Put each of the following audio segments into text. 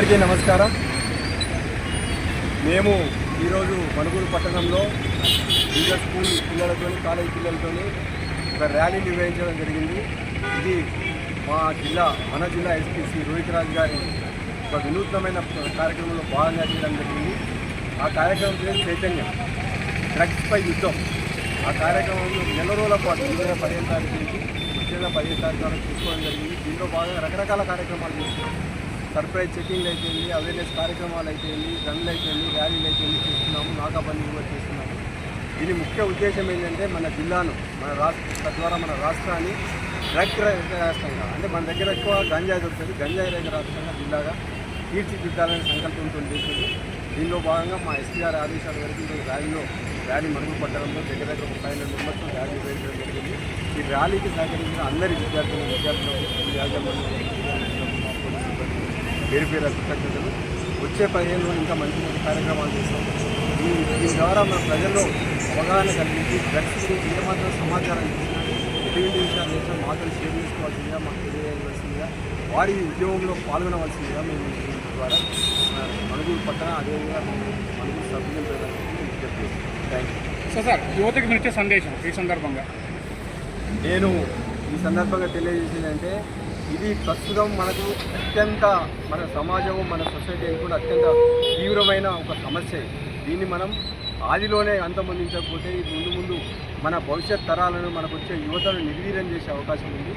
అందరికీ నమస్కారం. మేము ఈరోజు మణుగూరు పట్టణంలో వివిధ స్కూల్ పిల్లలతో కాలేజీ పిల్లలతో ఒక ర్యాలీ నిర్వహించడం జరిగింది. ఇది మా జిల్లా మన జిల్లా ఎస్పీ రోహిత్ రాజ్ గారి ఒక వినూత్నమైన కార్యక్రమంలో భాగంగా చేయడం జరిగింది. ఆ కార్యక్రమం పేరు చైతన్యం. డ్రగ్స్పై యుద్ధం. ఆ కార్యక్రమంలో నెల రోజుల పాటు ఈ పదిహేను తారీఖు నుంచి వచ్చే పదిహేను తారీఖు వరకు తీసుకోవడం జరిగింది. దీంట్లో భాగంగా రకరకాల కార్యక్రమాలు చేస్తున్నాం. సర్ప్రైజ్ చెకింగ్ అయిపోయింది అవేర్నెస్ కార్యక్రమాలు అయిపోయింది గన్లు అయిపోయింది ర్యాలీలు అయిపోయింది చేస్తున్నాము నాకాబందీ కూడా చేస్తున్నాము. దీని ముఖ్య ఉద్దేశం ఏంటంటే మన జిల్లాను మన రాష్ట్ర తద్వారా మన రాష్ట్రాన్ని డ్రగ్ రాష్ట్రంగా అంటే మన దగ్గర ఎక్కువ గంజాయి దొరుకుతుంది. గంజాయి రైతు రాష్ట్రంగా జిల్లాగా తీర్చిదిద్దాలనే సంకల్పంతో చేసింది. దీనిలో భాగంగా మా ఎస్పీఆర్ ఆదేశాల వరకు ర్యాలీలో ర్యాలీ మరుగులు పట్టడంలో దగ్గర దగ్గర ఒక ఫైవ్ హండ్రెడ్ మెంబర్స్ ర్యాలీ జరిగింది. ఈ ర్యాలీకి సహకరించిన అందరి విద్యార్థులు విద్యార్థులకు యాజమాన్యం పేరు పేరు కృతజ్ఞతలు వచ్చే పదిహేను ఇంకా మంచి మంచి కార్యక్రమాలు చేస్తాం. దీని దీని ద్వారా మన ప్రజల్లో అవగాహన కలిగించి డ్రగ్స్ గురించి ఏమాత్రం సమాచారం ఇచ్చినా ఎటువంటి విషయాలు చేసినా మాత్రం షేర్ చేసుకోవాల్సిందిగా మాకు తెలియజేయవలసిందిగా వారి ఉద్యోగంలో పాల్గొనవలసిందిగా మేము ద్వారా మన మణుగూరు పట్టణ అదేవిధంగా మేము మణుగూరు సభ్యులు విజ్ఞప్తి థ్యాంక్ యూ సో సార్ యువతకి ఇచ్చే సందేశం ఈ సందర్భంగా. నేను ఈ సందర్భంగా తెలియజేసిందంటే ఇది ప్రస్తుతం మనకు అత్యంత మన సమాజం మన సొసైటీ కూడా అత్యంత తీవ్రమైన ఒక సమస్య. దీన్ని మనం ఆదిలోనే అంతమొందించకపోతే ఇది ముందు ముందు మన భవిష్యత్ తరాలను మనకు వచ్చే యువతను నిర్వీర్యం చేసే అవకాశం ఉంది.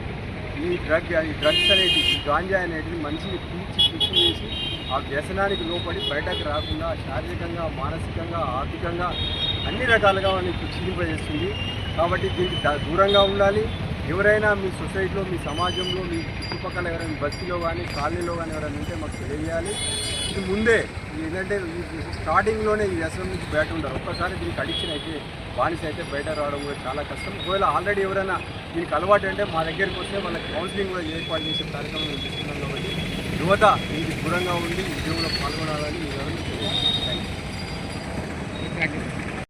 ఈ డ్రగ్ ఈ డ్రగ్స్ అనేది ఈ గాంజా అనేది మనిషిని పీల్చి పిచ్చి చేసి ఆ వ్యసనానికి లోపడి బయటకు రాకుండా శారీరకంగా మానసికంగా ఆర్థికంగా అన్ని రకాలుగా మనకి క్షీణింపజేస్తుంది కాబట్టి దీనికి దూరంగా ఉండాలి. ఎవరైనా మీ సొసైటీలో మీ సమాజంలో మీ చుట్టుపక్కల ఎవరైనా బస్తీలో కానీ కాలనీలో కానీ ఎవరైనా ఉంటే మాకు తెలియజేయాలి. ఇది ముందే ఏంటంటే స్టార్టింగ్లోనే ఈ వ్యసనం నుంచి బయట ఉండరు ఒక్కసారి దీనికి అడిక్షన్ అయితే బానిస అయితే బయట రావడం కూడా చాలా కష్టం. ఒకవేళ ఆల్రెడీ ఎవరైనా దీనికి అలవాటు అంటే మా దగ్గరికి వస్తే వాళ్ళకి కౌన్సిలింగ్ కూడా ఏర్పాటు చేసే కార్యక్రమం మేము చేస్తున్నాం కాబట్టి యువత దీనికి దూరంగా ఉండి ఉద్యోగంలో పాల్గొనాలని మీ